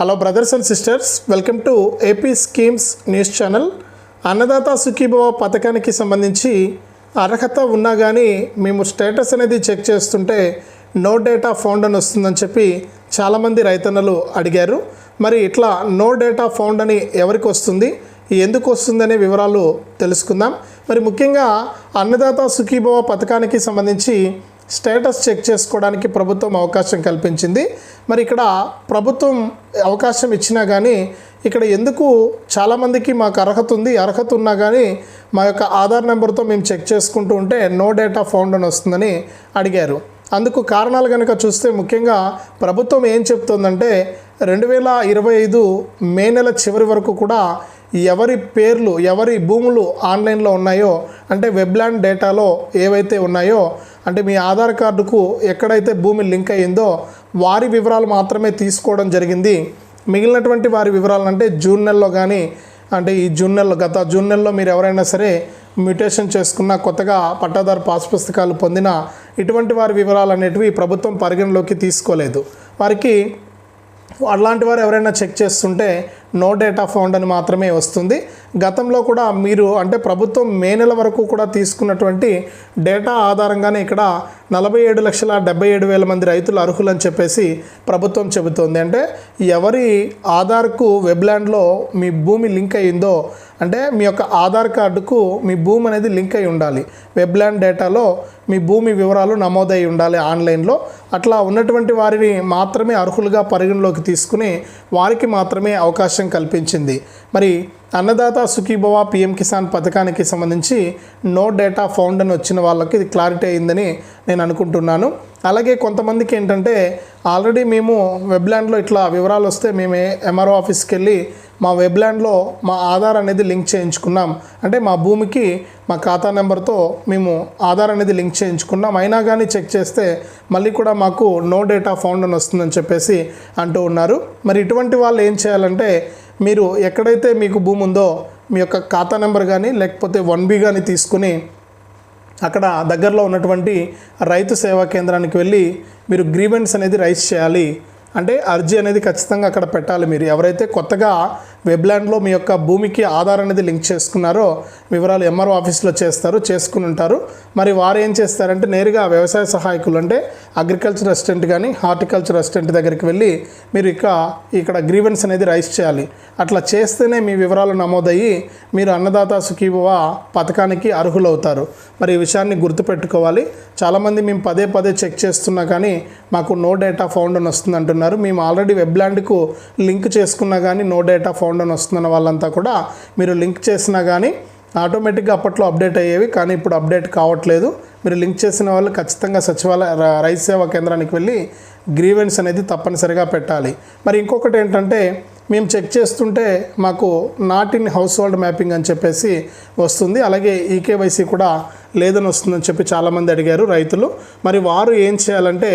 Hello brothers and sisters welcome to AP schemes news channel Annadata Sukhibhava పథకానికి సంబంధించి అర్హత ఉన్నా కానీ మేము స్టేటస్ అనేది చెక్ చేస్తుంటే నో డేటా ఫౌండ్ అని వస్తుందని చెప్పి చాలామంది రైతన్నలు అడిగారు. మరి ఇట్లా నో డేటా ఫౌండ్ అని ఎవరికి వస్తుంది? ఎందుకు వస్తుందనే వివరాలు తెలుసుకుందాం. మరి ముఖ్యంగా అన్నదాత సుఖీభవ పథకానికి సంబంధించి స్టేటస్ చెక్ చేసుకోవడానికి ప్రభుత్వం అవకాశం కల్పించింది. మరి ఇక్కడ ప్రభుత్వం అవకాశం ఇచ్చినా కానీ ఇక్కడ ఎందుకు చాలామందికి మాకు అర్హత ఉంది అర్హత ఉన్నా కానీ మా యొక్క ఆధార్ నెంబర్తో మేము చెక్ చేసుకుంటూ ఉంటే నో డేటా ఫౌండ్ అని వస్తుందని అడిగారు. అందుకు కారణాలు కనుక చూస్తే ముఖ్యంగా ప్రభుత్వం ఏం చెప్తోందంటే రెండు వేల ఇరవై ఐదు మే నెల చివరి వరకు కూడా ఎవరి పేర్లు ఎవరి భూములు ఆన్లైన్లో ఉన్నాయో అంటే వెబ్లాండ్ డేటాలో ఏవైతే ఉన్నాయో అంటే మీ ఆధార్ కార్డుకు ఎక్కడైతే భూమి లింక్ అయ్యిందో వారి వివరాలు మాత్రమే తీసుకోవడం జరిగింది. మిగిలినటువంటి వారి వివరాలు అంటే జూన్ నెలలో కానీ అంటే ఈ జూన్ నెలలో గత జూన్ నెలలో మీరు ఎవరైనా సరే మ్యూటేషన్ చేసుకున్న కొత్తగా పట్టాదారు పాస్ పుస్తకాలు పొందిన ఇటువంటి వారి వివరాలు అనేటివి ప్రభుత్వం పరిగణలోకి తీసుకోలేదు. వారికి అలాంటి వారు ఎవరైనా చెక్ చేస్తుంటే నో డేటా ఫౌండ్ అని మాత్రమే వస్తుంది. గతంలో కూడా మీరు అంటే ప్రభుత్వం మే నెల వరకు కూడా తీసుకున్నటువంటి డేటా ఆధారంగానే ఇక్కడ నలభై ఏడు లక్షల డెబ్బై ఏడు వేల మంది రైతులు అర్హులని చెప్పేసి ప్రభుత్వం చెబుతోంది. అంటే ఎవరి ఆధార్కు వెబ్లాండ్లో మీ భూమి లింక్ అయ్యిందో అంటే మీ యొక్క ఆధార్ కార్డుకు మీ భూమి అనేది లింక్ అయి ఉండాలి. వెబ్లాండ్ డేటాలో మీ భూమి వివరాలు నమోదై ఉండాలి ఆన్లైన్లో. అట్లా ఉన్నటువంటి వారిని మాత్రమే అర్హులుగా పరిగణలోకి తీసుకుని వారికి మాత్రమే అవకాశం కల్పించింది. మరి అన్నదాత సుఖీభవ పిఎం కిసాన్ పథకానికి సంబంధించి నో డేటా ఫౌండ్ అని వచ్చిన వాళ్ళకి ఇది క్లారిటీ అయిందని నేను అనుకుంటున్నాను. అలాగే కొంతమందికి ఏంటంటే ఆల్రెడీ మేము వెబ్లాండ్లో ఇట్లా వివరాలు వస్తే మేము ఎంఆర్ఓ ఆఫీస్కి వెళ్ళి మా వెబ్లాండ్లో మా ఆధార్ అనేది లింక్ చేయించుకున్నాం. అంటే మా భూమికి మా ఖాతా నెంబర్తో మేము ఆధార్ అనేది లింక్ చేయించుకున్నాం. అయినా కానీ చెక్ చేస్తే మళ్ళీ కూడా మాకు నో డేటా ఫౌండ్ అని వస్తుందని చెప్పేసి అంటూ ఉన్నారు. మరి ఇటువంటి వాళ్ళు ఏం చేయాలంటే మీరు ఎక్కడైతే మీకు భూమి ఉందో మీ యొక్క ఖాతా నెంబర్ కానీ లేకపోతే వన్ బి కానీ తీసుకుని అక్కడ దగ్గరలో ఉన్నటువంటి రైతు సేవా కేంద్రానికి వెళ్ళి మీరు గ్రీవెన్స్ అనేది రైస్ చేయాలి. అంటే అర్జీ అనేది ఖచ్చితంగా అక్కడ పెట్టాలి మీరు. ఎవరైతే కొత్తగా వెబ్లాండ్లో మీ యొక్క భూమికి ఆధార్ అనేది లింక్ చేసుకున్నారో వివరాలు ఎంఆర్ఓ ఆఫీస్లో చేస్తారు చేసుకుని ఉంటారు. మరి వారు ఏం చేస్తారంటే నేరుగా వ్యవసాయ సహాయకులు అంటే అగ్రికల్చర్ అసిస్టెంట్ కానీ హార్టికల్చర్ అసిస్టెంట్ దగ్గరికి వెళ్ళి మీరు ఇక ఇక్కడ గ్రీవెన్స్ అనేది రైజ్ చేయాలి. అట్లా చేస్తేనే మీ వివరాలు నమోదయ్యి మీరు అన్నదాత సుఖీభవ పథకానికి అర్హులవుతారు. మరి ఈ విషయాన్ని గుర్తుపెట్టుకోవాలి. చాలామంది మేము పదే పదే చెక్ చేస్తున్నా కానీ మాకు నో డేటా ఫౌండ్ అని వస్తుంది అంటున్నారు మేము ఆల్రెడీ వెబ్లాండ్కు లింక్ చేసుకున్నా కానీ నో డేటా ఫౌండ్ అని వస్తున్న వాళ్ళంతా కూడా మీరు లింక్ చేసినా కానీ ఆటోమేటిక్గా అప్పట్లో అప్డేట్ అయ్యేవి. కానీ ఇప్పుడు అప్డేట్ కావట్లేదు. మీరు లింక్ చేసిన వాళ్ళు ఖచ్చితంగా సచివాలయ రైతు సేవా కేంద్రానికి వెళ్ళి గ్రీవెన్స్ అనేది తప్పనిసరిగా పెట్టాలి. మరి ఇంకొకటి ఏంటంటే మేము చెక్ చేస్తుంటే మాకు not in household mapping అని చెప్పేసి వస్తుంది. అలాగే ఈకేవైసీ కూడా లేదని వస్తుందని చెప్పి చాలామంది అడిగారు రైతులు. మరి వారు ఏం చేయాలంటే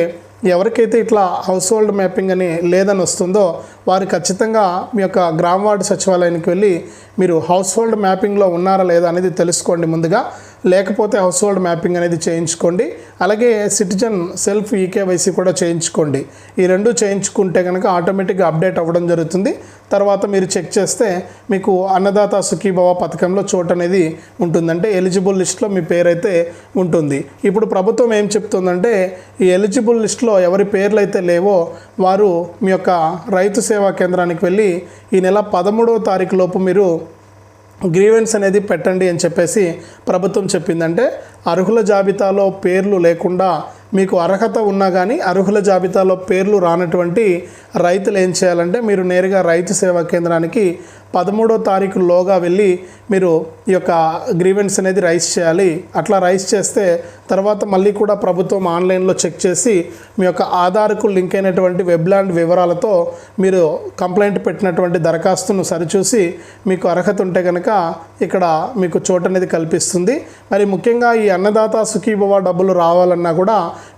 ఎవరికైతే ఇట్లా హౌస్ హోల్డ్ మ్యాపింగ్ అని లేదని వస్తుందో వారు ఖచ్చితంగా మీ యొక్క గ్రామ వార్డు సచివాలయానికి వెళ్ళి మీరు హౌస్ హోల్డ్ మ్యాపింగ్లో ఉన్నారా లేదా అనేది తెలుసుకోండి ముందుగా. లేకపోతే హౌస్ హోల్డ్ మ్యాపింగ్ అనేది చేయించుకోండి. అలాగే సిటిజన్ సెల్ఫ్ ఈకేవైసీ కూడా చేయించుకోండి. ఈ రెండు చేయించుకుంటే కనుక ఆటోమేటిక్గా అప్డేట్ అవ్వడం జరుగుతుంది. తర్వాత మీరు చెక్ చేస్తే మీకు అన్నదాత సుఖీభవ పథకంలో చోటు అనేది ఉంటుందంటే ఎలిజిబుల్ లిస్ట్లో మీ పేరు అయితే ఉంటుంది. ఇప్పుడు ప్రభుత్వం ఏం చెప్తుందంటే ఈ ఎలిజిబుల్ లిస్ట్లో ఎవరి పేర్లు అయితే లేవో వారు మీ యొక్క రైతు సేవా కేంద్రానికి వెళ్ళి ఈ నెల పదమూడవ తారీఖు లోపు మీరు గ్రీవెన్స్ అనేది పెట్టండి అని చెప్పేసి ప్రభుత్వం చెప్పిందంటే అర్హుల జాబితాలో పేర్లు లేకుండా మీకు అర్హత ఉన్నా కానీ అర్హుల జాబితాలో పేర్లు రానటువంటి రైతులు ఏం చేయాలంటే మీరు నేరుగా రైతు సేవా కేంద్రానికి పదమూడో తారీఖు లోగా వెళ్ళి మీరు ఈ యొక్క గ్రీవెన్స్ అనేది రైస్ చేయాలి. అట్లా రైస్ చేస్తే తర్వాత మళ్ళీ కూడా ప్రభుత్వం ఆన్లైన్లో చెక్ చేసి మీ యొక్క ఆధార్కు లింక్ అయినటువంటి వెబ్లాండ్ వివరాలతో మీరు కంప్లైంట్ పెట్టినటువంటి దరఖాస్తును సరిచూసి మీకు అర్హత ఉంటే కనుక ఇక్కడ మీకు చోటు అనేది కల్పిస్తుంది. మరి ముఖ్యంగా ఈ అన్నదాత సుఖీభవ డబ్బులు రావాలన్నా కూడా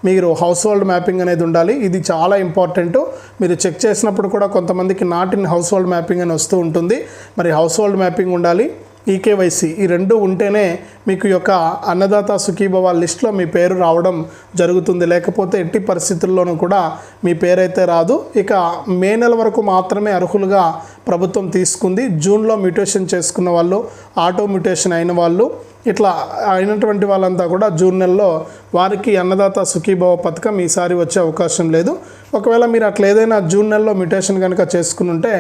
మీరు హౌస్ హోల్డ్ మ్యాపింగ్ అనేది ఉండాలి. ఇది చాలా ఇంపార్టెంట్. మీరు చెక్ చేసినప్పుడు కూడా కొంతమందికి not in household mapping అని వస్తూ ఉంటుంది. మరి హౌస్ హోల్డ్ మ్యాపింగ్ ఉండాలి ఈకేవైసీ ఈ రెండు ఉంటేనే మీకు యొక్క అన్నదాత సుఖీభవ లిస్ట్లో మీ పేరు రావడం జరుగుతుంది. లేకపోతే ఎట్టి పరిస్థితుల్లోనూ కూడా మీ పేరైతే రాదు. ఇక మే నెల వరకు మాత్రమే అర్హులుగా ప్రభుత్వం తీసుకుంది. జూన్లో మ్యూటేషన్ చేసుకున్న వాళ్ళు ఆటో మ్యూటేషన్ అయిన వాళ్ళు ఇట్లా అయినటువంటి వాళ్ళంతా కూడా జూన్ నెలలో వారికి అన్నదాత సుఖీభవ పథకం ఈసారి వచ్చే అవకాశం లేదు. ఒకవేళ మీరు అట్లా ఏదైనా జూన్ నెలలో మ్యూటేషన్ కనుక చేసుకుని ఉంటే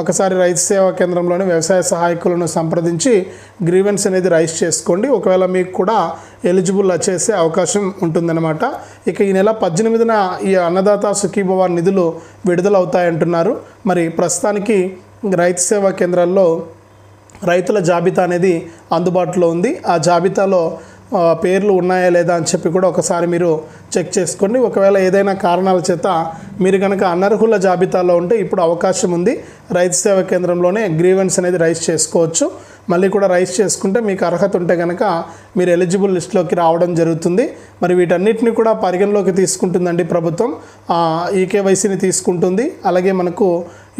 ఒకసారి రైతు సేవా కేంద్రంలోని వ్యవసాయ సహాయకులను సంప్రదించి గ్రీవెన్స్ అనేది రైజ్ చేసుకోండి. ఒకవేళ మీకు కూడా ఎలిజిబుల్ చేసే అవకాశం ఉంటుందన్నమాట. ఇక ఈ నెల పద్దెనిమిదిన ఈ అన్నదాత సుఖీభవ నిధులు విడుదలవుతాయంటున్నారు. మరి ప్రస్తుతానికి రైతు సేవా కేంద్రాల్లో రైతుల జాబితా అనేది అందుబాటులో ఉంది. ఆ జాబితాలో పేర్లు ఉన్నాయా లేదా అని చెప్పి కూడా ఒకసారి మీరు చెక్ చేసుకోండి. ఒకవేళ ఏదైనా కారణాల చేత మీరు కనుక అనర్హుల జాబితాలో ఉంటే ఇప్పుడు అవకాశం ఉంది. రైతు సేవా కేంద్రంలోనే గ్రీవెన్స్ అనేది రైజ్ చేసుకోవచ్చు. మళ్ళీ కూడా రైస్ చేసుకుంటే మీకు అర్హత ఉంటే కనుక మీరు ఎలిజిబుల్ లిస్ట్లోకి రావడం జరుగుతుంది. మరి వీటన్నిటిని కూడా పరిగణలోకి తీసుకుంటుందండి ప్రభుత్వం. ఈకేవైసీని తీసుకుంటుంది. అలాగే మనకు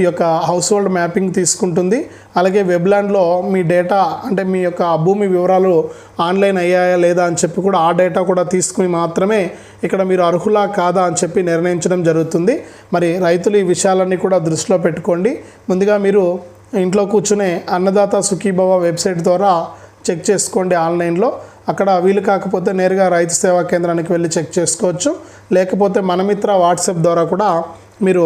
ఈ యొక్క హౌస్ హోల్డ్ మ్యాపింగ్ తీసుకుంటుంది. అలాగే వెబ్లాండ్లో మీ డేటా అంటే మీ యొక్క భూమి వివరాలు ఆన్లైన్ అయ్యాయా లేదా అని చెప్పి కూడా ఆ డేటా కూడా తీసుకుని మాత్రమే ఇక్కడ మీరు అర్హులా కాదా అని చెప్పి నిర్ణయించడం జరుగుతుంది. మరి రైతులు ఈ విషయాలన్నీ కూడా దృష్టిలో పెట్టుకోండి. ముందుగా మీరు ఇంట్లో కూర్చునే అన్నదాత సుఖీభవ వెబ్సైట్ ద్వారా చెక్ చేసుకోండి ఆన్లైన్లో అక్కడ వీలు కాకపోతే నేరుగా రైతు సేవా కేంద్రానికి వెళ్ళి చెక్ చేసుకోవచ్చు. లేకపోతే మనమిత్ర వాట్సాప్ ద్వారా కూడా మీరు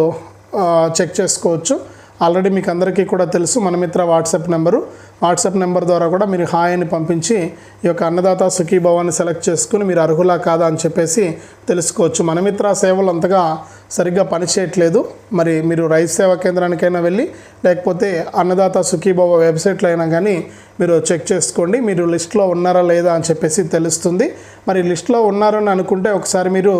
చెక్ చేసుకోవచ్చు. ఆల్రెడీ మీకు అందరికీ కూడా తెలుసు మన Mitra WhatsApp number. WhatsApp number ద్వారా కూడా మీరు హాయ్ అని పంపించి ఈ యొక్క అన్నదాత సుఖీభవాన్ని సెలెక్ట్ చేసుకుని మీరు అర్హులా కాదా అని చెప్పేసి తెలుసుకోవచ్చు. మన మిత్ర సేవలు అంతగా సరిగ్గా పనిచేయట్లేదు. మరి మీరు రైతు సేవా కేంద్రానికైనా వెళ్ళి లేకపోతే అన్నదాత సుఖీభవ వెబ్సైట్లో అయినా కానీ మీరు చెక్ చేసుకోండి. మీరు లిస్ట్లో ఉన్నారా లేదా అని చెప్పేసి తెలుస్తుంది. మరి లిస్ట్లో ఉన్నారని అనుకుంటే ఒకసారి మీరు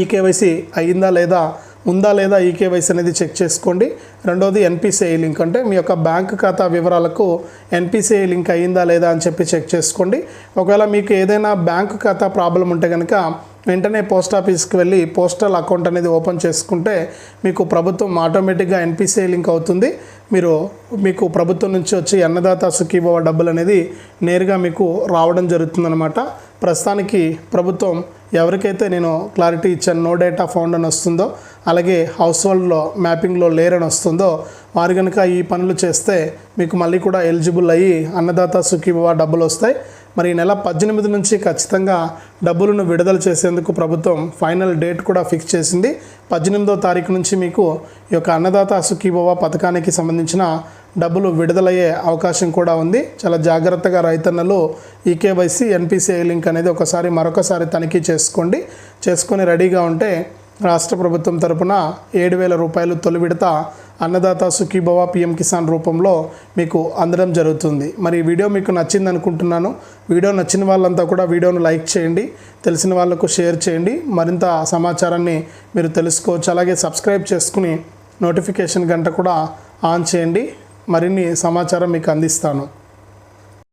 ఈకేవైసీ అయిందా లేదా ఉందా లేదా ఈకేవైసీ అనేది చెక్ చేసుకోండి. రెండోది ఎన్పిసిఐ లింక్ అంటే మీ యొక్క బ్యాంక్ ఖాతా వివరాలకు ఎన్పిసిఐ లింక్ అయ్యిందా లేదా అని చెప్పి చెక్ చేసుకోండి. ఒకవేళ మీకు ఏదైనా బ్యాంక్ ఖాతా ప్రాబ్లం ఉంటే కనుక వెంటనే పోస్ట్ ఆఫీస్కి వెళ్ళి పోస్టల్ అకౌంట్ అనేది ఓపెన్ చేసుకుంటే మీకు ప్రభుత్వం ఆటోమేటిక్గా ఎన్పిసిఐ లింక్ అవుతుంది. మీరు మీకు ప్రభుత్వం నుంచి వచ్చి అన్నదాత సుఖీభవ డబ్బులు అనేది నేరుగా మీకు రావడం జరుగుతుందన్నమాట. ప్రస్తుతానికి ప్రభుత్వం ఎవరికైతే నేను క్లారిటీ ఇచ్చాను నో డేటా ఫౌండ్ అని వస్తుందో అలాగే హౌస్ హోల్డ్లో మ్యాపింగ్లో లేరని వస్తుందో వారు కనుక ఈ పనులు చేస్తే మీకు మళ్ళీ కూడా ఎలిజిబుల్ అయ్యి అన్నదాత సుఖీభవ డబ్బులు వస్తాయి. మరి ఈ నెల పద్దెనిమిది నుంచి ఖచ్చితంగా డబ్బులను విడుదల చేసేందుకు ప్రభుత్వం ఫైనల్ డేట్ కూడా ఫిక్స్ చేసింది. పద్దెనిమిదో తారీఖు నుంచి మీకు ఈ యొక్క అన్నదాత సుఖీభవ పథకానికి సంబంధించిన డబ్బులు విడుదలయ్యే అవకాశం కూడా ఉంది. చాలా జాగ్రత్తగా రైతన్నలు ఈకేవైసీ ఎన్పిసిఐ లింక్ అనేది ఒకసారి మరొకసారి తనిఖీ చేసుకోండి. చేసుకొని రెడీగా ఉంటే రాష్ట్ర ప్రభుత్వం తరపున ఏడు వేల రూపాయలు తొలి విడత అన్నదాత సుఖీభవ పిఎం కిసాన్ రూపంలో మీకు అందడం జరుగుతుంది. మరి ఈ వీడియో మీకు నచ్చింది అనుకుంటున్నాను వీడియో నచ్చిన వాళ్ళంతా కూడా వీడియోను లైక్ చేయండి. తెలిసిన వాళ్ళకు షేర్ చేయండి. మరింత సమాచారాన్ని మీరు తెలుసుకోవచ్చు. అలాగే సబ్స్క్రైబ్ చేసుకుని నోటిఫికేషన్ గంట కూడా ఆన్ చేయండి. మరిన్ని సమాచారం మీకు అందిస్తాను.